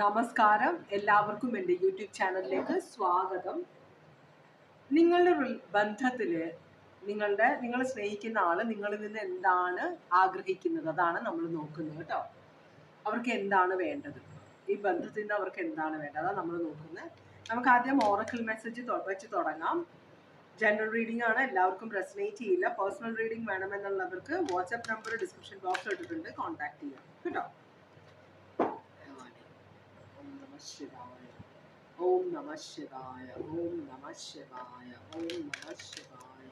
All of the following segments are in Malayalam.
നമസ്കാരം. എല്ലാവർക്കും എന്റെ യൂട്യൂബ് ചാനലിലേക്ക് സ്വാഗതം. നിങ്ങളുടെ ബന്ധത്തിൽ നിങ്ങളുടെ നിങ്ങൾ സ്നേഹിക്കുന്ന ആൾ നിങ്ങളിൽ നിന്ന് എന്താണ് ആഗ്രഹിക്കുന്നത്? അതാണ് നമ്മൾ നോക്കുന്നത് കേട്ടോ. അവർക്ക് എന്താണ് വേണ്ടത്? ഈ ബന്ധത്തിൽ നിന്ന് അവർക്ക് എന്താണ് വേണ്ടത്? അതാണ് നമ്മൾ നോക്കുന്നത്. നമുക്ക് ആദ്യം ഓറക്കിൾ മെസ്സേജ് വെച്ച് തുടങ്ങാം. ജനറൽ റീഡിംഗ് ആണ്. എല്ലാവർക്കും റെസനേറ്റ് ചെയ്യില്ല. പേഴ്സണൽ റീഡിംഗ് വേണമെന്നുള്ളവർക്ക് വാട്സ്ആപ്പ് നമ്പർ ഡിസ്ക്രിപ്ഷൻ ബോക്സ് ഇട്ടിട്ടുണ്ട്. കോൺടാക്ട് ചെയ്യാം. കേട്ടോ ഓം നമ ശിവായ ഓം നമ ശിവായ ഓം നമ ശിവായ ഓം നമ ശിവായ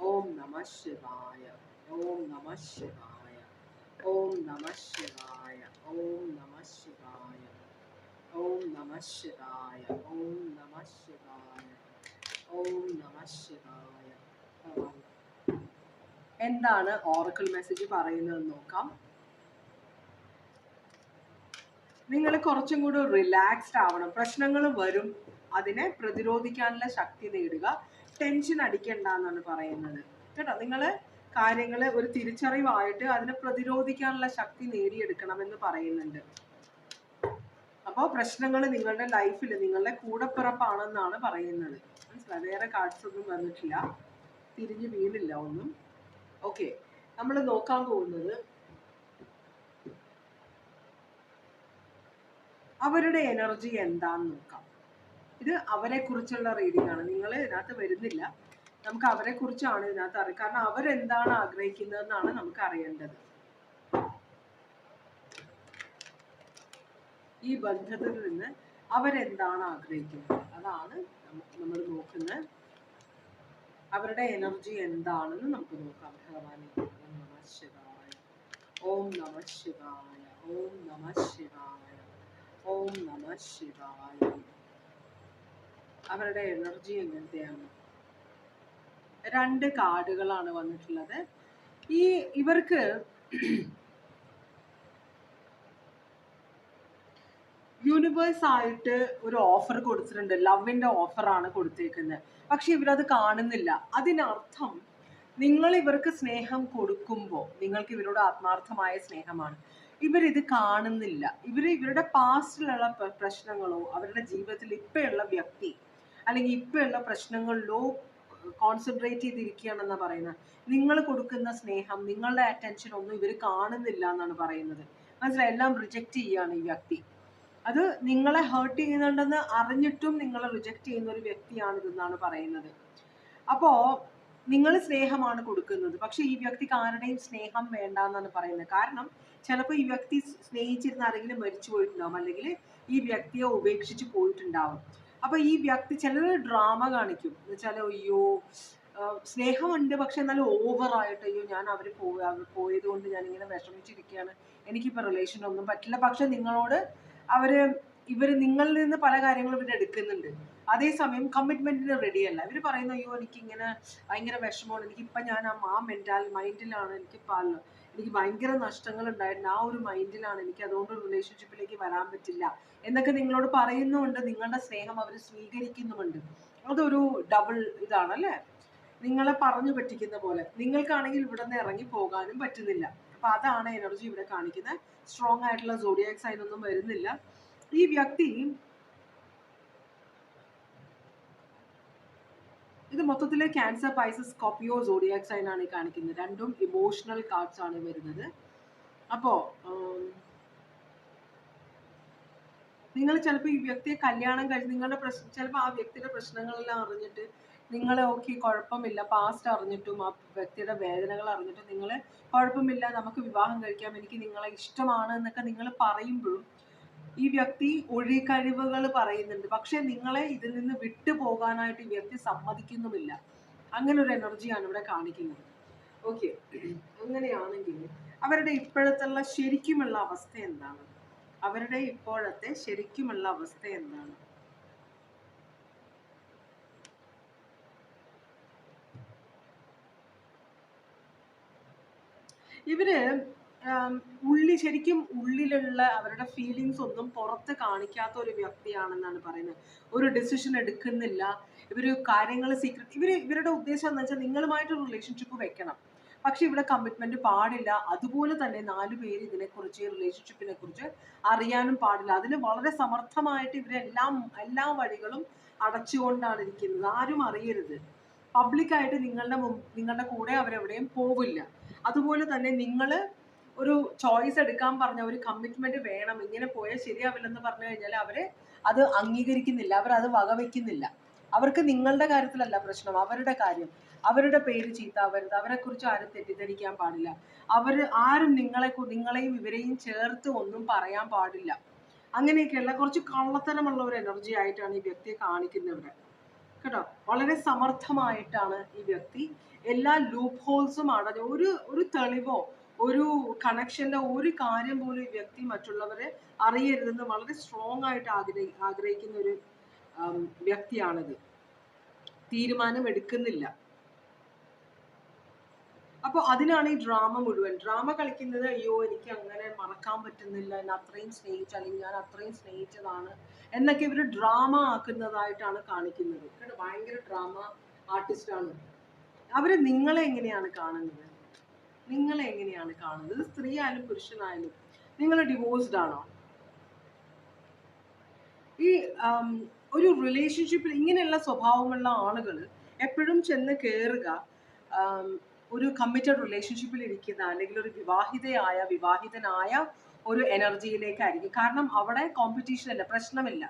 ഓം നമ ശിവായ ഓം നമ ശിവായ ഓം നമ ശിവായ ഓം നമ ശിവായ ഓം നമ ശിവായ ഓം നമ ശിവായ ഓം നമ ശിവായ എന്താണ് ഓറക്കിൾ മെസ്സേജ് പറയുന്നത് നോക്കാം. നിങ്ങൾ കുറച്ചും കൂടി റിലാക്സ്ഡ് ആവണം. പ്രശ്നങ്ങൾ വരും. അതിനെ പ്രതിരോധിക്കാനുള്ള ശക്തി നേടുക. ടെൻഷൻ അടിക്കണ്ട എന്നാണ് പറയുന്നത്. കേട്ടോ? നിങ്ങൾ കാര്യങ്ങൾ ഒരു തിരിച്ചറിവായിട്ട് അതിനെ പ്രതിരോധിക്കാനുള്ള ശക്തി നേടിയെടുക്കണം എന്ന് പറയുന്നുണ്ട്. അപ്പോൾ പ്രശ്നങ്ങൾ നിങ്ങളുടെ ലൈഫിൽ നിങ്ങളുടെ കൂടപ്പിറപ്പാണെന്നാണ് പറയുന്നത്. മനസ്സിലായി? വേറെ കാർഡ്സ് ഒന്നും വന്നിട്ടില്ല. തിരിഞ്ഞു വീണില്ല ഒന്നും. ഓക്കെ നമ്മൾ നോക്കാൻ പോകുന്നത് അവരുടെ എനർജി എന്താന്ന് നോക്കാം. ഇത് അവരെ കുറിച്ചുള്ള റീഡിംഗ് ആണ്. നിങ്ങൾ ഇതിനകത്ത് വരുന്നില്ല. നമുക്ക് അവരെ കുറിച്ചാണ് ഇതിനകത്ത് അറിയാം കാരണം അവരെന്താണ് ആഗ്രഹിക്കുന്നതെന്നാണ് നമുക്ക് അറിയേണ്ടത്. ഈ ബന്ധത്തിൽ നിന്ന് അവരെന്താണ് ആഗ്രഹിക്കുന്നത്? അതാണ് നമ്മൾ നോക്കുന്നത്. അവരുടെ എനർജി എന്താണെന്ന് നമുക്ക് നോക്കാം. ഭഗവാനെ ഓം നമ ശിവായ. ഓം നമ ശിവായ. ഓം നമ ശിവായ. ഓം നമ ശിവായ. അവരുടെ എനർജി എങ്ങനത്തെയാണ്? രണ്ട് കാർഡുകളാണ് വന്നിട്ടുള്ളത്. ഈ ഇവർക്ക് യൂണിവേഴ്സ് ആയിട്ട് ഒരു ഓഫർ കൊടുത്തിട്ടുണ്ട്. ലവിന്റെ ആണ് കൊടുത്തേക്കുന്നത്. പക്ഷെ ഇവരത് കാണുന്നില്ല. അതിനർത്ഥം നിങ്ങൾ ഇവർക്ക് സ്നേഹം കൊടുക്കുമ്പോൾ നിങ്ങൾക്ക് ഇവരോട് ആത്മാർത്ഥമായ സ്നേഹമാണ്. ഇവരിത് കാണുന്നില്ല. ഇവർ ഇവരുടെ പാസ്റ്റിലുള്ള പ്രശ്നങ്ങളോ അവരുടെ ജീവിതത്തിൽ ഇപ്പോഴുള്ള വ്യക്തി അല്ലെങ്കിൽ ഇപ്പോഴുള്ള പ്രശ്നങ്ങളിലോ കോൺസെൻട്രേറ്റ് ചെയ്തിരിക്കുകയാണെന്നാണ് പറയുന്നത്. നിങ്ങൾ കൊടുക്കുന്ന സ്നേഹം നിങ്ങളുടെ അറ്റൻഷൻ ഒന്നും ഇവർ കാണുന്നില്ല എന്നാണ് പറയുന്നത്. മനസ്സിലായി? എല്ലാം റിജക്റ്റ് ചെയ്യുകയാണ് ഈ വ്യക്തി. അത് നിങ്ങളെ ഹേർട്ട് ചെയ്യുന്നുണ്ടെന്ന് അറിഞ്ഞിട്ടും നിങ്ങളെ റിജക്റ്റ് ചെയ്യുന്ന ഒരു വ്യക്തിയാണ് ഇതെന്നാണ് പറയുന്നത്. അപ്പോ നിങ്ങൾ സ്നേഹമാണ് കൊടുക്കുന്നത്. പക്ഷെ ഈ വ്യക്തിക്ക് ആരുടെയും സ്നേഹം വേണ്ട എന്നാണ് പറയുന്നത്. കാരണം ചിലപ്പോൾ ഈ വ്യക്തി സ്നേഹിച്ചിരുന്ന ആരെങ്കിലും മരിച്ചു പോയിട്ടുണ്ടാവും. അല്ലെങ്കിൽ ഈ വ്യക്തിയെ ഉപേക്ഷിച്ച് പോയിട്ടുണ്ടാവും. അപ്പൊ ഈ വ്യക്തി ചില ഡ്രാമ കാണിക്കും. എന്ന് വെച്ചാൽ അയ്യോ സ്നേഹമുണ്ട്. പക്ഷെ എന്നാലും ഓവറായിട്ട് അയ്യോ ഞാൻ അവർ പോയി അവർ പോയത് കൊണ്ട് ഞാൻ ഇങ്ങനെ വിഷമിച്ചിരിക്കുകയാണ് എനിക്കിപ്പോൾ റിലേഷൻ ഒന്നും പറ്റില്ല. പക്ഷെ നിങ്ങളോട് അവർ ഇവർ നിങ്ങളിൽ നിന്ന് പല കാര്യങ്ങളും ഇവർ എടുക്കുന്നുണ്ട്. അതേസമയം കമ്മിറ്റ്മെന്റിന് റെഡിയല്ല ഇവർ പറയുന്നു അയ്യോ എനിക്ക് ഇങ്ങനെ ഭയങ്കര വിഷമമാണ്. എനിക്ക് ഇപ്പം ഞാൻ ആ മെന്റാൽ മൈൻഡിലാണ് എനിക്ക് പാൽ എനിക്ക് ഭയങ്കര നഷ്ടങ്ങൾ ഉണ്ടായിരുന്നു ആ ഒരു മൈൻഡിലാണ് എനിക്ക് അതുകൊണ്ട് റിലേഷൻഷിപ്പിലേക്ക് വരാൻ പറ്റില്ല. എന്നൊക്കെ നിങ്ങളോട് പറയുന്നുമുണ്ട്. നിങ്ങളുടെ സ്നേഹം അവർ സ്വീകരിക്കുന്നുമുണ്ട്. അതൊരു ഡബിൾ ഇതാണ് അല്ലേ നിങ്ങളെ പറഞ്ഞു പറ്റിക്കുന്ന പോലെ. നിങ്ങൾക്കാണെങ്കിൽ ഇവിടെ നിന്ന് ഇറങ്ങി പോകാനും പറ്റുന്നില്ല. അപ്പൊ അതാണ് എനർജി ഇവിടെ കാണിക്കുന്നത്. സ്ട്രോങ് ആയിട്ടുള്ള സോഡിയാക് സൈൻ ഒന്നും വരുന്നില്ല. ഈ വ്യക്തി ഇത് മൊത്തത്തിൽ cancer Pisces Scorpio zodiac sign ആണ് കാണിക്കുന്നത്. രണ്ടും ഇമോഷണൽ കാർഡ്സ് ആണ് വരുന്നത്. അപ്പോ നിങ്ങൾ ചിലപ്പോൾ ഈ വ്യക്തിയെ കല്യാണം കഴിച്ച് നിങ്ങളുടെ പ്രശ്നം ചിലപ്പോൾ ആ വ്യക്തിയുടെ പ്രശ്നങ്ങളെല്ലാം അറിഞ്ഞിട്ട് നിങ്ങൾ ഓക്കെ കുഴപ്പമില്ല പാസ്റ്റ് അറിഞ്ഞിട്ടും ആ വ്യക്തിയുടെ വേദനകൾ അറിഞ്ഞിട്ടും നിങ്ങൾ കുഴപ്പമില്ല നമുക്ക് വിവാഹം കഴിക്കാം എനിക്ക് നിങ്ങളെ ഇഷ്ടമാണ് എന്നൊക്കെ നിങ്ങൾ പറയുമ്പോഴും ഈ വ്യക്തി ഒഴികഴിവുകൾ പറയുന്നുണ്ട്. പക്ഷെ നിങ്ങളെ ഇതിൽ നിന്ന് വിട്ടുപോകാനായിട്ട് ഈ വ്യക്തി സമ്മതിക്കുന്നുമില്ല. അങ്ങനെ ഒരു എനർജിയാണ് ഇവിടെ കാണിക്കുന്നത്. ഓക്കെ അങ്ങനെയാണെങ്കിൽ അവരുടെ ഇപ്പോഴത്തുള്ള ശരിക്കുമുള്ള അവസ്ഥ എന്താണ്? അവരുടെ ഇപ്പോഴത്തെ ശരിക്കുമുള്ള അവസ്ഥ എന്താണ്? ഇവർ ഉള്ളി ശരിക്കും ഉള്ളിലുള്ള അവരുടെ ഫീലിങ്സ് ഒന്നും പുറത്ത് കാണിക്കാത്ത ഒരു വ്യക്തിയാണെന്നാണ് പറയുന്നത്. ഒരു ഡിസിഷൻ എടുക്കുന്നില്ല. ഇവർ കാര്യങ്ങൾ സീക്രട്ട് ഇവർ ഇവരുടെ ഉദ്ദേശം എന്ന് വെച്ചാൽ നിങ്ങളുമായിട്ട് റിലേഷൻഷിപ്പ് വെക്കണം. പക്ഷെ ഇവിടെ കമ്മിറ്റ്മെന്റ് പാടില്ല. അതുപോലെ തന്നെ നാലു പേര് ഇതിനെക്കുറിച്ച് റിലേഷൻഷിപ്പിനെ കുറിച്ച് അറിയാനും പാടില്ല. അതിന് വളരെ സമർത്ഥമായിട്ട് ഇവരെല്ലാം എല്ലാ വഴികളും അടച്ചുകൊണ്ടാണ് ഇരിക്കുന്നത്. ആരും അറിയരുത്. പബ്ലിക്കായിട്ട് നിങ്ങളുടെ നിങ്ങളുടെ കൂടെ അവരെവിടെയും പോവില്ല. അതുപോലെ തന്നെ നിങ്ങൾ ഒരു ചോയ്സ് എടുക്കാൻ പറഞ്ഞ ഒരു കമ്മിറ്റ്മെന്റ് വേണം ഇങ്ങനെ പോയാൽ ശരിയാവില്ലെന്ന് പറഞ്ഞു കഴിഞ്ഞാൽ അവർ അത് അംഗീകരിക്കുന്നില്ല അവർ അത് വകവെക്കുന്നില്ല. അവർക്ക് നിങ്ങളുടെ കാര്യത്തിലല്ല പ്രശ്നം അവരുടെ കാര്യം. അവരുടെ പേര് ചീത്താവരുത് അവരെ കുറിച്ച് ആരും തെറ്റിദ്ധരിക്കാൻ പാടില്ല. അവർ ആരും നിങ്ങളെ നിങ്ങളെയും ഇവരെയും ചേർത്ത് ഒന്നും പറയാൻ പാടില്ല. അങ്ങനെയൊക്കെയുള്ള കുറച്ച് കള്ളത്തരമുള്ള ഒരു എനർജി ആയിട്ടാണ് ഈ വ്യക്തിയെ കാണിക്കുന്നവര്. കേട്ടോ? വളരെ സമർത്ഥമായിട്ടാണ് ഈ വ്യക്തി എല്ലാ ലൂപ്പ് ഹോൾസും അടഞ്ഞ് ഒരു ഒരു തെളിവോ ഒരു കണക്ഷന്റെ ഒരു കാര്യം പോലും ഈ വ്യക്തി മറ്റുള്ളവരെ അറിയരുതെന്ന് വളരെ സ്ട്രോങ് ആയിട്ട് ആഗ്രഹി ആഗ്രഹിക്കുന്ന ഒരു വ്യക്തിയാണിത്. തീരുമാനം എടുക്കുന്നില്ല. അപ്പൊ അതിനാണ് ഈ ഡ്രാമ മുഴുവൻ. ഡ്രാമ കളിക്കുന്നത് അയ്യോ എനിക്ക് അങ്ങനെ മറക്കാൻ പറ്റുന്നില്ല എന്നെ അത്രയും സ്നേഹിച്ച അല്ലെങ്കിൽ ഞാൻ അത്രയും സ്നേഹിച്ചതാണ് എന്നൊക്കെ ഇവർ ഡ്രാമ ആക്കുന്നതായിട്ടാണ് കാണിക്കുന്നത്. ഭയങ്കര ഡ്രാമ ആർട്ടിസ്റ്റ് ആണ്. അവർ നിങ്ങളെ എങ്ങനെയാണ് കാണുന്നത്? നിങ്ങളെ എങ്ങനെയാണ് കാണുന്നത്? സ്ത്രീ ആയാലും പുരുഷനായാലും നിങ്ങൾ ഡിവോഴ്സ്ഡ് ആണോ? ഈ ഒരു റിലേഷൻഷിപ്പിൽ ഇങ്ങനെയുള്ള സ്വഭാവമുള്ള ആളുകൾ എപ്പോഴും ചെന്ന് കയറുക ഒരു കമ്മിറ്റഡ് റിലേഷൻഷിപ്പിൽ ഇരിക്കുന്ന അല്ലെങ്കിൽ ഒരു വിവാഹിതയായ വിവാഹിതനായ ഒരു എനർജിയിലേക്കായിരിക്കും കാരണം അവിടെ കോമ്പറ്റീഷൻ അല്ല പ്രശ്നമില്ല.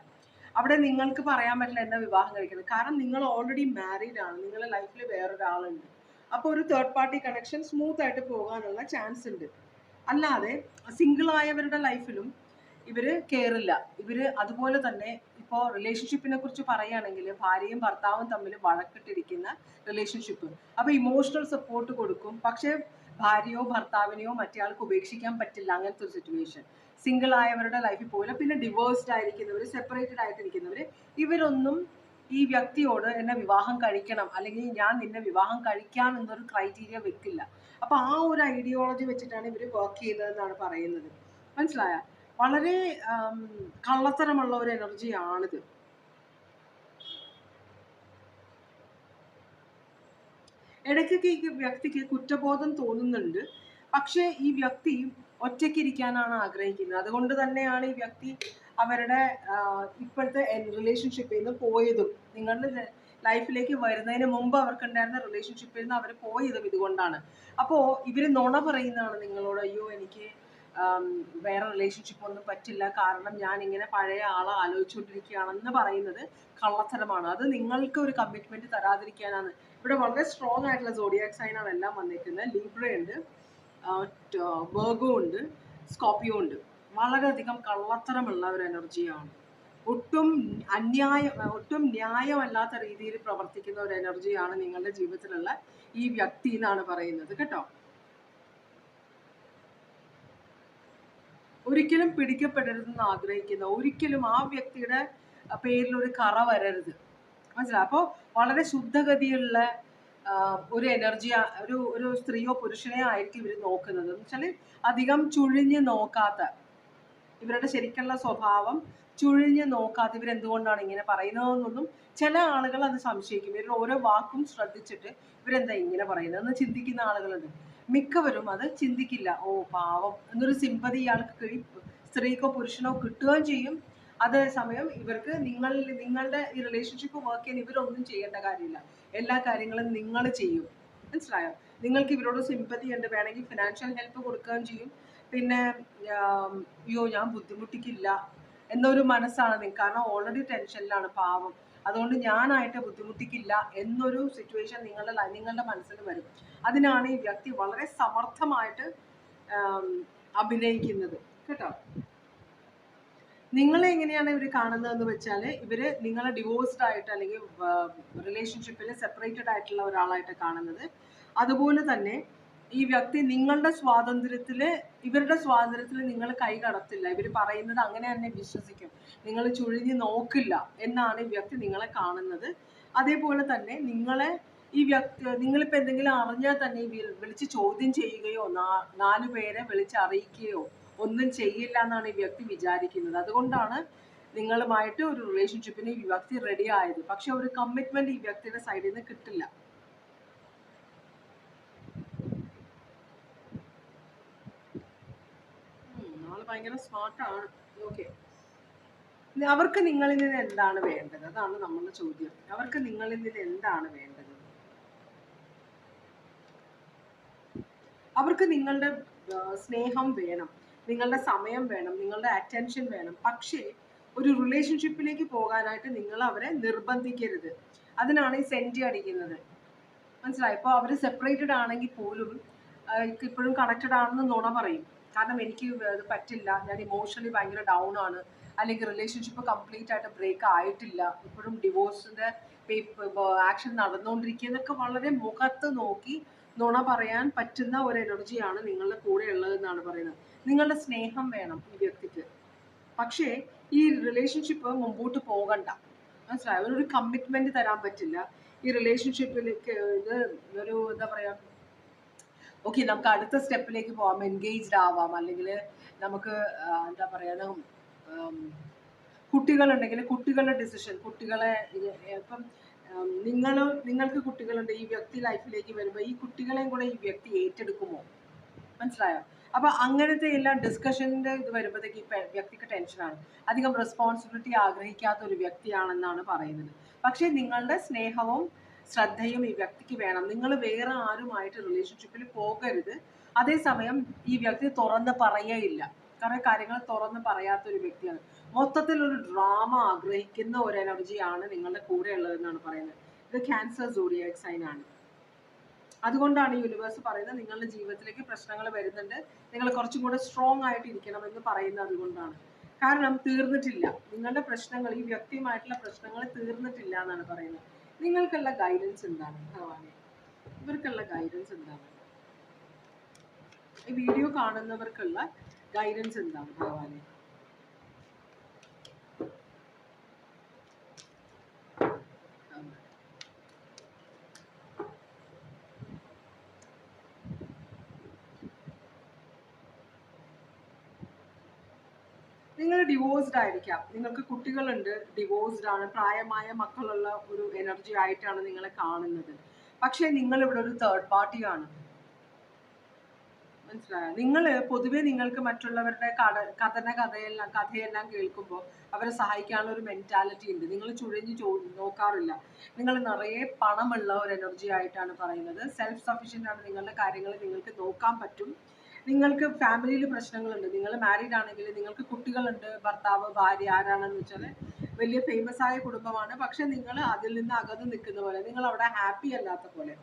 അവിടെ നിങ്ങൾക്ക് പറയാൻ പറ്റില്ല എന്നെ വിവാഹം കഴിക്കുന്നത്. കാരണം നിങ്ങൾ ഓൾറെഡി മാരീഡ് ആണ്. നിങ്ങളുടെ ലൈഫിൽ വേറൊരാളുണ്ട്. അപ്പോൾ ഒരു തേർഡ് പാർട്ടി കണക്ഷൻ സ്മൂത്ത് ആയിട്ട് പോകാനുള്ള ചാൻസ് ഉണ്ട്. അല്ലാതെ സിംഗിൾ ആയവരുടെ ലൈഫിലും ഇവർ കേറില്ല ഇവർ അതുപോലെ തന്നെ ഇപ്പോൾ റിലേഷൻഷിപ്പിനെ കുറിച്ച് പറയുകയാണെങ്കിൽ ഭാര്യയും ഭർത്താവും തമ്മിൽ വഴക്കിട്ടിരിക്കുന്ന റിലേഷൻഷിപ്പ് അപ്പോൾ ഇമോഷണൽ സപ്പോർട്ട് കൊടുക്കും. പക്ഷെ ഭാര്യയോ ഭർത്താവിനെയോ മറ്റേയാൾക്ക് ഉപേക്ഷിക്കാൻ പറ്റില്ല അങ്ങനത്തെ ഒരു സിറ്റുവേഷൻ സിംഗിൾ ആയവരുടെ ലൈഫിൽ പോകില്ല പിന്നെ ഡിവോഴ്സ്ഡ് ആയിരിക്കുന്നവർ സെപ്പറേറ്റഡ് ആയിട്ടിരിക്കുന്നവർ ഇവരൊന്നും ഈ വ്യക്തിയോട് എന്നെ വിവാഹം കഴിക്കണം അല്ലെങ്കിൽ ഞാൻ നിന്നെ വിവാഹം കഴിക്കാം എന്നൊരു ക്രൈറ്റീരിയ വെക്കില്ല. അപ്പൊ ആ ഒരു ഐഡിയോളജി വെച്ചിട്ടാണ് ഇവർ വർക്ക് ചെയ്തതെന്നാണ് പറയുന്നത്. മനസ്സിലായ? വളരെ കള്ളത്തരമുള്ള ഒരു എനർജിയാണിത് ഇടയ്ക്കൊക്കെ ഈ വ്യക്തിക്ക് കുറ്റബോധം തോന്നുന്നുണ്ട്. പക്ഷേ ഈ വ്യക്തി ഒറ്റയ്ക്കിരിക്കാനാണ് ആഗ്രഹിക്കുന്നത്. അതുകൊണ്ട് തന്നെയാണ് ഈ വ്യക്തി അവരുടെ ഇപ്പോഴത്തെ റിലേഷൻഷിപ്പിൽ നിന്ന് പോയതും നിങ്ങളുടെ ലൈഫിലേക്ക് വരുന്നതിന് മുമ്പ് അവർക്കുണ്ടായിരുന്ന റിലേഷൻഷിപ്പിൽ നിന്ന് അവർ പോയതും ഇതുകൊണ്ടാണ്. അപ്പോൾ ഇവർ നുണ പറയുന്നതാണ് നിങ്ങളോട് അയ്യോ എനിക്ക് വേറെ റിലേഷൻഷിപ്പ് ഒന്നും പറ്റില്ല. കാരണം ഞാൻ ഇങ്ങനെ പഴയ ആളെ ആലോചിച്ചുകൊണ്ടിരിക്കുകയാണെന്ന് പറയുന്നത് കള്ളത്തരമാണ്. അത് നിങ്ങൾക്ക് ഒരു കമ്മിറ്റ്മെന്റ് തരാതിരിക്കാനാണ്. ഇവിടെ വളരെ സ്ട്രോങ് ആയിട്ടുള്ള സോഡിയാക് സൈനാണ് എല്ലാം വന്നിരിക്കുന്നത് ലീബ്ര ഉണ്ട് ബർഗോ ഉണ്ട് സ്കോപ്പിയോ ഉണ്ട്. വളരെയധികം കള്ളത്തരമുള്ള ഒരു എനർജിയാണ്. ഒട്ടും അന്യായ ഒട്ടും ന്യായമല്ലാത്ത രീതിയിൽ പ്രവർത്തിക്കുന്ന ഒരു എനർജിയാണ് നിങ്ങളുടെ ജീവിതത്തിലുള്ള ഈ വ്യക്തി എന്നാണ് പറയുന്നത് കേട്ടോ. ഒരിക്കലും പിടിക്കപ്പെടരുതെന്ന് ആഗ്രഹിക്കുന്ന ഒരിക്കലും ആ വ്യക്തിയുടെ പേരിൽ ഒരു കറ വരരുത്. മനസ്സിലായി? അപ്പോൾ വളരെ ശുദ്ധഗതിയുള്ള ഒരു എനർജി ഒരു ഒരു സ്ത്രീയോ പുരുഷനെയോ ആയിരിക്കും ഇവർ നോക്കുന്നത്. എന്ന് വെച്ചാൽ അധികം ചുഴിഞ്ഞ് നോക്കാത്ത ഇവരുടെ ശരിക്കുള്ള സ്വഭാവം ചുഴിഞ്ഞ് നോക്കാതെ ഇവരെന്തുകൊണ്ടാണ് ഇങ്ങനെ പറയുന്നതെന്നൊന്നും ചില ആളുകൾ അത് സംശയിക്കും. ഇവരുടെ ഓരോ വാക്കും ശ്രദ്ധിച്ചിട്ട് ഇവരെന്താ ഇങ്ങനെ പറയുന്നത്? എന്ന് ചിന്തിക്കുന്ന ആളുകളുണ്ട്. മിക്കവരും അത് ചിന്തിക്കില്ല. ഓ പാവം. എന്നൊരു സിമ്പതി ഇയാൾക്ക് സ്ത്രീക്കോ പുരുഷനോ കിട്ടുകയും ചെയ്യും. അതേസമയം ഇവർക്ക് നിങ്ങൾ നിങ്ങളുടെ ഈ റിലേഷൻഷിപ്പ് വർക്ക് ചെയ്യാൻ ഇവരൊന്നും ചെയ്യേണ്ട കാര്യമില്ല. എല്ലാ കാര്യങ്ങളും നിങ്ങൾ ചെയ്യും. മനസ്സിലായോ? നിങ്ങൾക്ക് ഇവരോട് സിമ്പതി ഉണ്ട്. വേണമെങ്കിൽ ഫിനാൻഷ്യൽ ഹെൽപ്പ് കൊടുക്കുകയും ചെയ്യും. പിന്നെ അയ്യോ ഞാൻ ബുദ്ധിമുട്ടിക്കില്ല എന്നൊരു മനസ്സാണ് നിങ്ങൾക്ക് കാരണം ഓൾറെഡി ടെൻഷനിലാണ് പാവം. അതുകൊണ്ട് ഞാനായിട്ട് ബുദ്ധിമുട്ടിക്കില്ല എന്നൊരു സിറ്റുവേഷൻ നിങ്ങളുടെ നിങ്ങളുടെ മനസ്സിൽ വരും. അതിനാണ് ഈ വ്യക്തി വളരെ സമർത്ഥമായിട്ട് അഭിനയിക്കുന്നത്. കേട്ടോ? നിങ്ങളെ എങ്ങനെയാണ് ഇവർ കാണുന്നതെന്ന് വെച്ചാൽ ഇവർ നിങ്ങളെ ഡിവോഴ്സ്ഡ് ആയിട്ട് അല്ലെങ്കിൽ റിലേഷൻഷിപ്പിൽ സെപ്പറേറ്റഡ് ആയിട്ടുള്ള ഒരാളായിട്ട് കാണുന്നത്. അതുപോലെ തന്നെ ഈ വ്യക്തി നിങ്ങളുടെ സ്വാതന്ത്ര്യത്തിൽ ഇവരുടെ സ്വാതന്ത്ര്യത്തിൽ നിങ്ങൾ കൈ കടത്തില്ല. ഇവർ പറയുന്നത് അങ്ങനെ തന്നെ വിശ്വസിക്കും. നിങ്ങൾ ചുഴിഞ്ഞ് നോക്കില്ല എന്നാണ് ഈ വ്യക്തി നിങ്ങളെ കാണുന്നത്. അതേപോലെ തന്നെ നിങ്ങളെ ഈ വ്യക്തി നിങ്ങളിപ്പോൾ എന്തെങ്കിലും അറിഞ്ഞാൽ തന്നെ വിളിച്ച് ചോദ്യം ചെയ്യുകയോ നാലു പേരെ വിളിച്ച് അറിയിക്കുകയോ ഒന്നും ചെയ്യില്ല എന്നാണ് ഈ വ്യക്തി വിചാരിക്കുന്നത്. അതുകൊണ്ടാണ് നിങ്ങളുമായിട്ട് ഒരു റിലേഷൻഷിപ്പിന് ഈ വ്യക്തി റെഡി ആയത്. പക്ഷെ ഒരു കമ്മിറ്റ്മെന്റ് ഈ വ്യക്തിയുടെ സൈഡിൽ നിന്ന് കിട്ടില്ല. ഭയങ്കര സ്മാർട്ടാണ് ഓക്കെ അവർക്ക് നിങ്ങളിൽ നിന്ന് എന്താണ് വേണ്ടത്? അതാണ് നമ്മളുടെ ചോദ്യം. അവർക്ക് നിങ്ങളിൽ നിന്ന് എന്താണ് വേണ്ടത്? അവർക്ക് നിങ്ങളുടെ സ്നേഹം വേണം. നിങ്ങളുടെ സമയം വേണം. നിങ്ങളുടെ അറ്റൻഷൻ വേണം. പക്ഷേ ഒരു റിലേഷൻഷിപ്പിലേക്ക് പോകാനായിട്ട് നിങ്ങൾ അവരെ നിർബന്ധിക്കരുത്. അതിനാണ് ഈ സെന്റി അടിക്കുന്നത്. മനസ്സിലായി? ഇപ്പോൾ അവർ സെപ്പറേറ്റഡ് ആണെങ്കിൽ പോലും ഇപ്പോഴും കണക്റ്റഡ് ആണെന്ന് നുണ പറയും. കാരണം എനിക്ക് ഇത് പറ്റില്ല. ഞാൻ ഇമോഷണലി ഭയങ്കര ഡൗൺ ആണ്. അല്ലെങ്കിൽ റിലേഷൻഷിപ്പ് കംപ്ലീറ്റ് ആയിട്ട് ബ്രേക്ക് ആയിട്ടില്ല. ഇപ്പോഴും ഡിവോഴ്സിന്റെ ആക്ഷൻ നടന്നുകൊണ്ടിരിക്കുക എന്നൊക്കെ വളരെ മുഖത്ത് നോക്കി നുണ പറയാൻ പറ്റുന്ന ഒരു എനർജിയാണ് നിങ്ങളുടെ കൂടെ ഉള്ളതെന്നാണ് പറയുന്നത്. നിങ്ങളുടെ സ്നേഹം വേണം ഈ വ്യക്തിക്ക്. പക്ഷേ ഈ റിലേഷൻഷിപ്പ് മുമ്പോട്ട് പോകണ്ട. മനസ്സിലായോ? ഒരു കമ്മിറ്റ്മെന്റ് തരാൻ പറ്റില്ല. ഈ റിലേഷൻഷിപ്പിലേക്ക് ഇത് ഒരു എന്താ പറയാ ഓക്കെ നമുക്ക് അടുത്ത സ്റ്റെപ്പിലേക്ക് പോവാം. എൻഗേജ്ഡ് ആവാം. അല്ലെങ്കിൽ നമുക്ക് എന്താ പറയാ ഉം, കുട്ടികളുണ്ടെങ്കിൽ കുട്ടികളുടെ ഡിസിഷൻ കുട്ടികളെ ഇപ്പം നിങ്ങൾ നിങ്ങൾക്ക് കുട്ടികളുണ്ട് ഈ വ്യക്തി ലൈഫിലേക്ക് വരുമ്പോൾ ഈ കുട്ടികളെയും കൂടെ ഈ വ്യക്തി ഏറ്റെടുക്കുമോ? മനസ്സിലായോ? അപ്പൊ അങ്ങനത്തെ എല്ലാം ഡിസ്കഷന്റെ ഇത് വരുമ്പോഴത്തേക്ക് ഈ വ്യക്തിക്ക് ടെൻഷനാണ് അധികം റെസ്പോൺസിബിലിറ്റി ആഗ്രഹിക്കാത്ത ഒരു വ്യക്തിയാണെന്നാണ് പറയുന്നത്. പക്ഷേ നിങ്ങളുടെ സ്നേഹവും ശ്രദ്ധയും ഈ വ്യക്തിക്ക് വേണം. നിങ്ങൾ വേറെ ആരുമായിട്ട് റിലേഷൻഷിപ്പിൽ പോകരുത്. അതേസമയം ഈ വ്യക്തി തുറന്ന് പറയേയില്ല. കുറെ കാര്യങ്ങൾ തുറന്ന് പറയാത്ത ഒരു വ്യക്തിയാണ്. മൊത്തത്തിൽ ഒരു ഡ്രാമ ആഗ്രഹിക്കുന്ന ഒരു എനർജിയാണ് നിങ്ങളുടെ കൂടെ ഉള്ളതെന്നാണ് പറയുന്നത്. ഇത് ക്യാൻസർ സോഡിയാക് സൈൻ ആണ്. അതുകൊണ്ടാണ് യൂണിവേഴ്സ് പറയുന്നത് നിങ്ങളുടെ ജീവിതത്തിലേക്ക് പ്രശ്നങ്ങൾ വരുന്നുണ്ട്. നിങ്ങൾ കുറച്ചും കൂടെ സ്ട്രോങ് ആയിട്ട് ഇരിക്കണം എന്ന് പറയുന്നത് അതുകൊണ്ടാണ്. കാരണം തീർന്നിട്ടില്ല. നിങ്ങളുടെ പ്രശ്നങ്ങൾ ഈ വ്യക്തിയുമായിട്ടുള്ള പ്രശ്നങ്ങൾ തീർന്നിട്ടില്ല എന്നാണ് പറയുന്നത്. നിങ്ങൾക്കുള്ള ഗൈഡൻസ് എന്താണ് ഭഗവാനെ ഇവർക്കുള്ള ഗൈഡൻസ് എന്താണ് ഈ വീഡിയോ കാണുന്നവർക്കുള്ള ഗൈഡൻസ് എന്താണ് ഭഗവാനെ. നിങ്ങൾ ഡിവോഴ്സ്ഡ് ആയിരിക്കാം. നിങ്ങൾക്ക് കുട്ടികളുണ്ട് ഡിവോഴ്സ്ഡ് ആണ്. പ്രായമായ മക്കളുള്ള ഒരു എനർജി ആയിട്ടാണ് നിങ്ങളെ കാണുന്നത്. പക്ഷേ നിങ്ങൾ ഇവിടെ ഒരു തേർഡ് പാർട്ടിയാണ് മനസ്സിലായോ? നിങ്ങൾ പൊതുവെ നിങ്ങൾക്ക് മറ്റുള്ളവരുടെ കട കഥന കഥയെല്ലാം കഥയെല്ലാം കേൾക്കുമ്പോൾ അവരെ സഹായിക്കാനുള്ള ഒരു മെന്റാലിറ്റി ഉണ്ട്. നിങ്ങൾ ചുഴഞ്ഞ് ചോ നോക്കാറില്ല. നിങ്ങൾ നിറയെ പണമുള്ള ഒരു എനർജി ആയിട്ടാണ് പറയുന്നത്. സെൽഫ് സഫീഷ്യന്റ് ആണ് നിങ്ങളുടെ കാര്യങ്ങൾ നിങ്ങൾക്ക് നോക്കാൻ പറ്റും. നിങ്ങൾക്ക് ഫാമിലിയിൽ പ്രശ്നങ്ങളുണ്ട്. നിങ്ങൾ മാരീഡ് ആണെങ്കിൽ നിങ്ങൾക്ക് കുട്ടികളുണ്ട് ഭർത്താവ് ഭാര്യ ആരാണെന്ന് വെച്ചാൽ വലിയ ഫേമസ് ആയ കുടുംബമാണ്. പക്ഷെ നിങ്ങൾ അതിൽ നിന്ന് അകന്നു നിൽക്കുന്ന പോലെ നിങ്ങൾ അവിടെ ഹാപ്പി അല്ലാത്ത പോലെ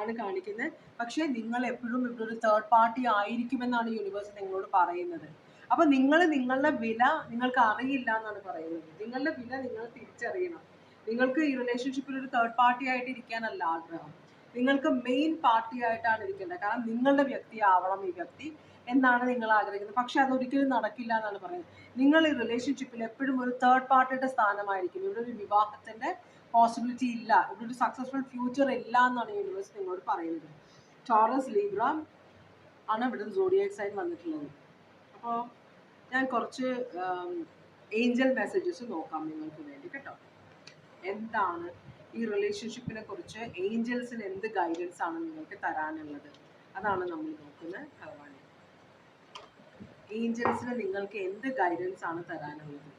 ആണ് കാണിക്കുന്നത്. പക്ഷേ നിങ്ങൾ എപ്പോഴും ഇവിടെ ഒരു തേർഡ് പാർട്ടി ആയിരിക്കുമെന്നാണ് യൂണിവേഴ്സ് നിങ്ങളോട് പറയുന്നത്. അപ്പം നിങ്ങൾ നിങ്ങളുടെ വില നിങ്ങൾക്ക് അറിയില്ല എന്നാണ് പറയുന്നത്. നിങ്ങളുടെ വില നിങ്ങൾ തിരിച്ചറിയണം. നിങ്ങൾക്ക് ഈ റിലേഷൻഷിപ്പിൽ ഒരു തേർഡ് പാർട്ടി ആയിട്ട് ഇരിക്കാനല്ല ആഗ്രഹം. നിങ്ങൾക്ക് മെയിൻ പാർട്ടി ആയിട്ടാണ് ഇരിക്കേണ്ടത്. കാരണം നിങ്ങളുടെ വ്യക്തി ആവണം ഈ വ്യക്തി എന്നാണ് നിങ്ങൾ ആഗ്രഹിക്കുന്നത്. പക്ഷെ അതൊരിക്കലും നടക്കില്ല എന്നാണ് പറയുന്നത്. നിങ്ങൾ ഈ റിലേഷൻഷിപ്പിൽ എപ്പോഴും ഒരു തേർഡ് പാർട്ടിയുടെ സ്ഥാനമായിരിക്കും. ഇവിടെ ഒരു വിവാഹത്തിന്റെ പോസിബിലിറ്റി ഇല്ല. ഇവിടെ ഒരു സക്സസ്ഫുൾ ഫ്യൂച്ചർ ഇല്ല എന്നാണ് യൂണിവേഴ്സ് നിങ്ങളോട് പറയുന്നത്. ടോറസ് ലീബ്ര ആണ് ഇവിടെ സോഡിയാക് സൈൻ വന്നിട്ടുള്ളത്. അപ്പോൾ ഞാൻ കുറച്ച് ഏഞ്ചൽ മെസ്സേജസ് നോക്കാം നിങ്ങൾക്ക് വേണ്ടി കേട്ടോ. എന്താണ് ഈ റിലേഷൻഷിപ്പിനെ കുറിച്ച് ഏഞ്ചൽസിന് എന്ത് ഗൈഡൻസ് ആണ് നിങ്ങൾക്ക് തരാനുള്ളത്? അതാണ് നമ്മൾ നോക്കുന്ന ഭഗവാനെ. ഏഞ്ചൽസിന് നിങ്ങൾക്ക് എന്ത് ഗൈഡൻസ് ആണ് തരാനുള്ളത്?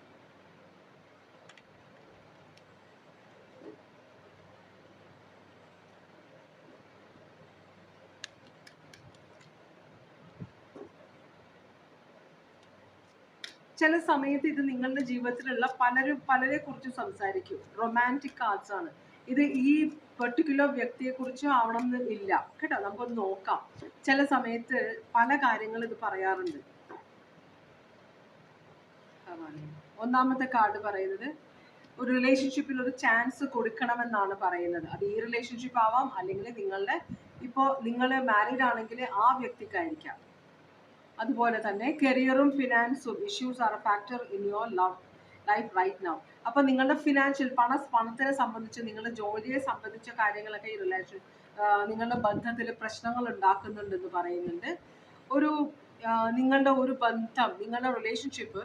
ചില സമയത്ത് ഇത് നിങ്ങളുടെ ജീവിതത്തിലുള്ള പലരും പലരെ കുറിച്ച് സംസാരിക്കും. റൊമാന്റിക് കാർഡ്സ് ആണ്. ഇത് ഈ പെർട്ടിക്കുലർ വ്യക്തിയെ കുറിച്ച് ആവണം എന്ന് ഇല്ല. കേട്ടോ നമുക്കൊന്ന് നോക്കാം. ചില സമയത്ത് പല കാര്യങ്ങൾ ഇത് പറയാറുണ്ട്. ഒന്നാമത്തെ കാർഡ് പറയുന്നത് ഒരു റിലേഷൻഷിപ്പിൽ ഒരു ചാൻസ് കൊടുക്കണമെന്നാണ് പറയുന്നത്. അത് ഈ റിലേഷൻഷിപ്പ് ആവാം അല്ലെങ്കിൽ നിങ്ങളുടെ ഇപ്പോൾ നിങ്ങൾ മാരീഡ് ആണെങ്കിൽ ആ വ്യക്തിക്കായിരിക്കാം. അതുപോലെ തന്നെ കരിയറും ഫിനാൻസും issues are a factor in your love life right now അപ്പൊ നിങ്ങളുടെ ഫിനാൻഷ്യൽ പണ പണത്തിനെ സംബന്ധിച്ച് നിങ്ങളുടെ ജോലിയെ സംബന്ധിച്ച കാര്യങ്ങളൊക്കെ ഈ റിലേഷൻ നിങ്ങളുടെ ബന്ധത്തിൽ പ്രശ്നങ്ങൾ ഉണ്ടാക്കുന്നുണ്ടെന്ന് പറയുന്നുണ്ട്. ഒരു നിങ്ങളുടെ ഒരു ബന്ധം നിങ്ങളുടെ റിലേഷൻഷിപ്പ്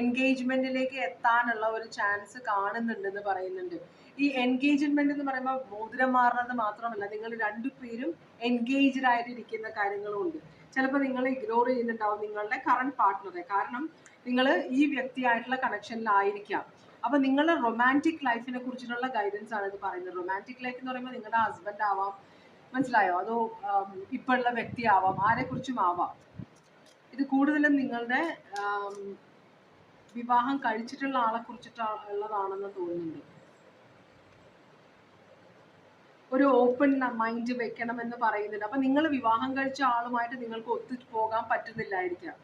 എൻഗേജ്മെന്റിലേക്ക് എത്താനുള്ള ഒരു ചാൻസ് കാണുന്നുണ്ടെന്ന് പറയുന്നുണ്ട്. ഈ എൻഗേജ്മെന്റ് എന്ന് പറയുമ്പോൾ മോതിരം മാറുന്നത് മാത്രമല്ല നിങ്ങൾ രണ്ടുപേരും എൻഗേജ്ഡ് ആയിട്ട് ഇരിക്കുന്ന കാര്യങ്ങളും ഉണ്ട്. ചിലപ്പോൾ നിങ്ങൾ ഇഗ്നോർ ചെയ്യുന്നുണ്ടാവും നിങ്ങളുടെ കറണ്ട് പാർട്ട്ണറെ കാരണം നിങ്ങൾ ഈ വ്യക്തിയായിട്ടുള്ള കണക്ഷനിലായിരിക്കാം അപ്പൊ നിങ്ങളുടെ റൊമാന്റിക് ലൈഫിനെ കുറിച്ചിട്ടുള്ള ഗൈഡൻസ് ആണ് ഇത് പറയുന്നത്. റൊമാന്റിക് ലൈഫ് എന്ന് പറയുമ്പോൾ നിങ്ങളുടെ ഹസ്ബൻഡ് ആവാം. മനസ്സിലായോ? അതോ ഇപ്പോഴുള്ള വ്യക്തിയാവാം. ആരെ കുറിച്ചും ആവാം. ഇത് കൂടുതലും നിങ്ങളുടെ വിവാഹം കഴിച്ചിട്ടുള്ള ആളെ കുറിച്ചിട്ടുള്ളതാണെന്ന് തോന്നുന്നുണ്ട്. ഒരു ഓപ്പൺ മൈൻഡ് വെക്കണം എന്ന് പറയുന്നുണ്ട്. അപ്പൊ നിങ്ങൾ വിവാഹം കഴിച്ച ആളുമായിട്ട് നിങ്ങൾക്ക് ഒത്തു പോകാൻ പറ്റുന്നില്ലായിരിക്കാം.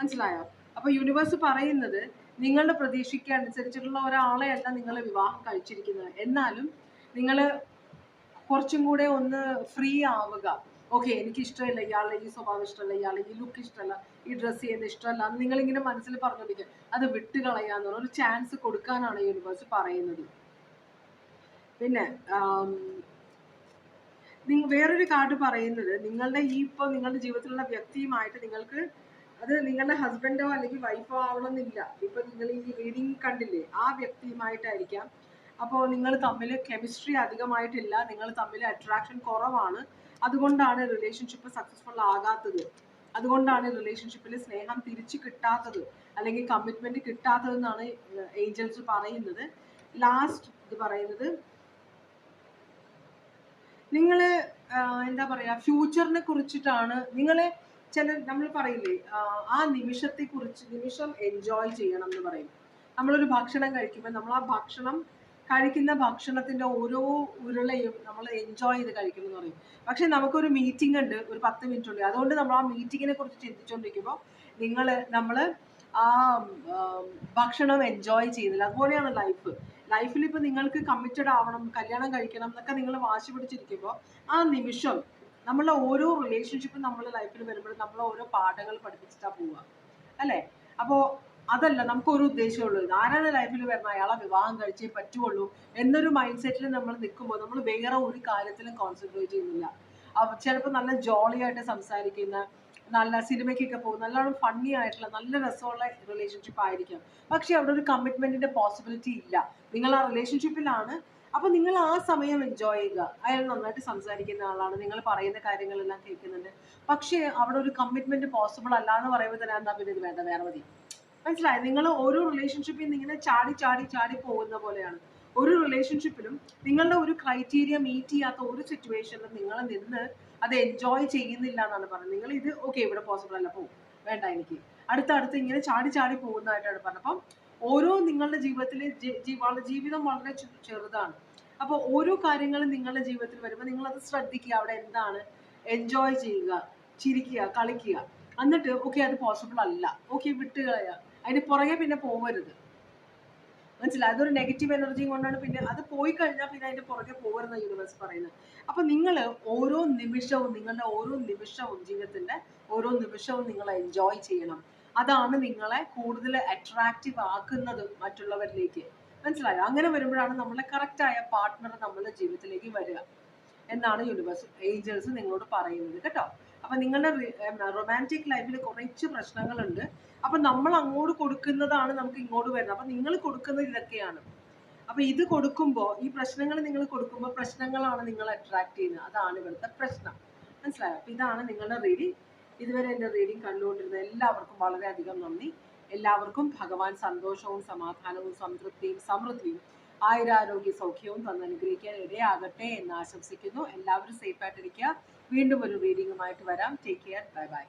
മനസ്സിലായോ? അപ്പൊ യൂണിവേഴ്സ് പറയുന്നത് നിങ്ങളുടെ പ്രതീക്ഷയ്ക്ക് അനുസരിച്ചിട്ടുള്ള ഒരാളെ അല്ല നിങ്ങൾ വിവാഹം കഴിച്ചിരിക്കുന്നത്. എന്നാലും നിങ്ങൾ കുറച്ചും കൂടെ ഒന്ന് ഫ്രീ ആവുക. ഓക്കെ എനിക്ക് ഇഷ്ടമില്ല ഇയാളുടെ ഈ സ്വഭാവം ഇഷ്ടമല്ല ഇയാളെ ഈ ലുക്ക് ഇഷ്ടമല്ല ഈ ഡ്രസ്സ് ചെയ്യുന്നത് ഇഷ്ടമല്ല എന്ന് നിങ്ങളിങ്ങനെ മനസ്സിൽ പറഞ്ഞോണ്ടിരിക്കുക. അത് വിട്ടുകളയുക എന്നുള്ള ഒരു ചാൻസ് കൊടുക്കാനാണ് യൂണിവേഴ്സ് പറയുന്നത്. പിന്നെ വേറൊരു കാർഡ് പറയുന്നത് നിങ്ങളുടെ ഈ ഇപ്പോൾ നിങ്ങളുടെ ജീവിതത്തിലുള്ള വ്യക്തിയുമായിട്ട് നിങ്ങൾക്ക് അത് നിങ്ങളുടെ ഹസ്ബൻഡോ അല്ലെങ്കിൽ വൈഫോ ആവണമെന്നില്ല. ഇപ്പൊ നിങ്ങൾ ഈ റീഡിങ് കണ്ടില്ലേ? ആ വ്യക്തിയുമായിട്ടായിരിക്കാം. അപ്പോൾ നിങ്ങൾ തമ്മിൽ കെമിസ്ട്രി അധികമായിട്ടില്ല. നിങ്ങൾ തമ്മിൽ അട്രാക്ഷൻ കുറവാണ്. അതുകൊണ്ടാണ് റിലേഷൻഷിപ്പ് സക്സസ്ഫുൾ ആകാത്തത്. അതുകൊണ്ടാണ് റിലേഷൻഷിപ്പിൽ സ്നേഹം തിരിച്ചു കിട്ടാത്തത്. അല്ലെങ്കിൽ കമ്മിറ്റ്മെന്റ് കിട്ടാത്തതെന്നാണ് ഏഞ്ചൽസ് പറയുന്നത്. ലാസ്റ്റ് ഇത് പറയുന്നത് നിങ്ങൾ എന്താ പറയാ ഫ്യൂച്ചറിനെ കുറിച്ചിട്ടാണ്. നിങ്ങളെ ചില നമ്മൾ പറയില്ലേ ആ, നിമിഷത്തെ കുറിച്ച് നിമിഷം എൻജോയ് ചെയ്യണം എന്ന് പറയും. നമ്മളൊരു ഭക്ഷണം കഴിക്കുമ്പോൾ നമ്മൾ ആ ഭക്ഷണം കഴിക്കുന്ന ഭക്ഷണത്തിന്റെ ഓരോ ഉരുളയും നമ്മൾ എൻജോയ് ചെയ്ത് കഴിക്കണം എന്ന് പറയും. പക്ഷെ നമുക്കൊരു മീറ്റിംഗ് ഉണ്ട് ഒരു പത്ത് മിനിറ്റ് ഉണ്ട് അതുകൊണ്ട് നമ്മൾ ആ മീറ്റിങ്ങിനെ കുറിച്ച് ചിന്തിച്ചുകൊണ്ടിരിക്കുമ്പോൾ നിങ്ങൾ നമ്മൾ ആ ഭക്ഷണം എൻജോയ് ചെയ്യുന്നില്ല. അതുപോലെയാണ് ലൈഫ് ലൈഫിൽ ഇപ്പൊ നിങ്ങൾക്ക് കമ്മിറ്റഡ് ആവണം കല്യാണം കഴിക്കണം എന്നൊക്കെ നിങ്ങൾ വാശി പിടിച്ചിരിക്കുമ്പോൾ ആ നിമിഷം നമ്മളെ ഓരോ റിലേഷൻഷിപ്പും നമ്മളെ ലൈഫിൽ വരുമ്പോൾ നമ്മളെ ഓരോ പാഠങ്ങൾ പഠിപ്പിച്ചിട്ടാ പോവുക. അല്ലേ? അപ്പോ അതല്ല നമുക്ക് ഒരു ഉദ്ദേശമുള്ളൂ ആരാണ് ലൈഫിൽ വരുന്നത്? അയാളെ വിവാഹം കഴിച്ചേ പറ്റുള്ളൂ എന്നൊരു മൈൻഡ് സെറ്റിൽ നമ്മൾ നിൽക്കുമ്പോൾ നമ്മൾ വേറെ ഒരു കാര്യത്തിലും കോൺസെൻട്രേറ്റ് ചെയ്യുന്നില്ല. ചിലപ്പോൾ നല്ല ജോളിയായിട്ട് സംസാരിക്കുന്ന നല്ല സിനിമയ്ക്കൊക്കെ പോകും നല്ലോണം ഫണ്ണി ആയിട്ടുള്ള നല്ല രസമുള്ള റിലേഷൻഷിപ്പ് ആയിരിക്കാം. പക്ഷേ അവിടെ ഒരു കമ്മിറ്റ്മെന്റിന്റെ പോസിബിലിറ്റി ഇല്ല. നിങ്ങൾ ആ റിലേഷൻഷിപ്പിലാണ് അപ്പൊ നിങ്ങൾ ആ സമയം എൻജോയ് ചെയ്യുക. അയാൾ നന്നായിട്ട് സംസാരിക്കുന്ന ആളാണ്. നിങ്ങൾ പറയുന്ന കാര്യങ്ങളെല്ലാം കേൾക്കുന്നുണ്ട്. പക്ഷേ അവിടെ ഒരു കമ്മിറ്റ്മെന്റ് പോസിബിൾ അല്ല എന്ന് പറയുമ്പോൾ തന്നെ എന്താ പിന്നെ ഇത് വേണ്ട വേറെ മതി. മനസ്സിലായി? നിങ്ങൾ ഓരോ റിലേഷൻഷിപ്പിൽ നിന്ന് ഇങ്ങനെ ചാടി ചാടി ചാടി പോകുന്ന പോലെയാണ്. ഒരു റിലേഷൻഷിപ്പിലും നിങ്ങളുടെ ഒരു ക്രൈറ്റീരിയ മീറ്റ് ചെയ്യാത്ത ഒരു സിറ്റുവേഷനിലും നിങ്ങൾ നിന്ന് അത് എൻജോയ് ചെയ്യുന്നില്ല എന്നാണ് പറയുന്നത്. നിങ്ങൾ ഇത് ഓക്കെ ഇവിടെ പോസിബിൾ അല്ല പോകും വേണ്ട എനിക്ക്. അടുത്തടുത്ത് ഇങ്ങനെ ചാടി ചാടി പോകുന്നതായിട്ടാണ് പറഞ്ഞത്. അപ്പം ഓരോ നിങ്ങളുടെ ജീവിതത്തിലെ ജീവിതം വളരെ ചെറുതാണ്. അപ്പോൾ ഓരോ കാര്യങ്ങളും നിങ്ങളുടെ ജീവിതത്തിൽ വരുമ്പോൾ നിങ്ങൾ അത് ശ്രദ്ധിക്കുക. അവിടെ എന്താണ്? എൻജോയ് ചെയ്യുക ചിരിക്കുക കളിക്കുക. എന്നിട്ട് ഓക്കെ അത് പോസിബിൾ അല്ല. ഓക്കെ വിട്ടുകളയുക അതിന് പുറകെ പിന്നെ പോവരുത്. മനസ്സിലായി? അതൊരു നെഗറ്റീവ് എനർജി കൊണ്ടാണ് പിന്നെ അത് പോയി കഴിഞ്ഞാൽ പിന്നെ അതിന്റെ പുറകെ പോകരുന്ന യൂണിവേഴ്സ് പറയുന്നത്. അപ്പൊ നിങ്ങൾ ഓരോ നിമിഷവും നിങ്ങളുടെ ഓരോ നിമിഷവും ജീവിതത്തിന്റെ ഓരോ നിമിഷവും നിങ്ങൾ എൻജോയ് ചെയ്യണം. അതാണ് നിങ്ങളെ കൂടുതൽ അട്രാക്റ്റീവ് ആക്കുന്നത് മറ്റുള്ളവരിലേക്ക്. മനസ്സിലായോ? അങ്ങനെ വരുമ്പോഴാണ് നമ്മളെ കറക്റ്റായ പാർട്ട്ണർ നമ്മുടെ ജീവിതത്തിലേക്ക് വരിക എന്നാണ് യൂണിവേഴ്സ് ഏഞ്ചൽസ് നിങ്ങളോട് പറയുന്നത് കേട്ടോ. അപ്പൊ നിങ്ങളുടെ റൊമാന്റിക് ലൈഫിൽ കുറച്ച് പ്രശ്നങ്ങളുണ്ട്. അപ്പൊ നമ്മൾ അങ്ങോട്ട് കൊടുക്കുന്നതാണ് നമുക്ക് ഇങ്ങോട്ട് വരുന്നത്. അപ്പൊ നിങ്ങൾ കൊടുക്കുന്നത് ഇതൊക്കെയാണ്. അപ്പൊ ഇത് കൊടുക്കുമ്പോൾ ഈ പ്രശ്നങ്ങൾ നിങ്ങൾ കൊടുക്കുമ്പോൾ പ്രശ്നങ്ങളാണ് നിങ്ങൾ അട്രാക്ട് ചെയ്യുന്നത്. അതാണ് ഇവിടുത്തെ പ്രശ്നം. മനസ്സിലായോ? അപ്പൊ ഇതാണ് നിങ്ങളുടെ റീഡിങ് ഇതുവരെ എന്റെ റീഡിംഗ് കണ്ടുകൊണ്ടിരുന്ന എല്ലാവർക്കും വളരെയധികം നന്ദി. എല്ലാവർക്കും ഭഗവാൻ സന്തോഷവും സമാധാനവും സംതൃപ്തിയും സമൃദ്ധിയും ആയുരാരോഗ്യ സൗഖ്യവും തന്നനുഗ്രഹിക്കാൻ ഇടയാകട്ടെ എന്ന് ആശംസിക്കുന്നു. എല്ലാവരും സേഫ് ആയിട്ടിരിക്കുക. വീണ്ടും ഒരു റീഡിങ്ങുമായിട്ട് വരാം. Take care bye bye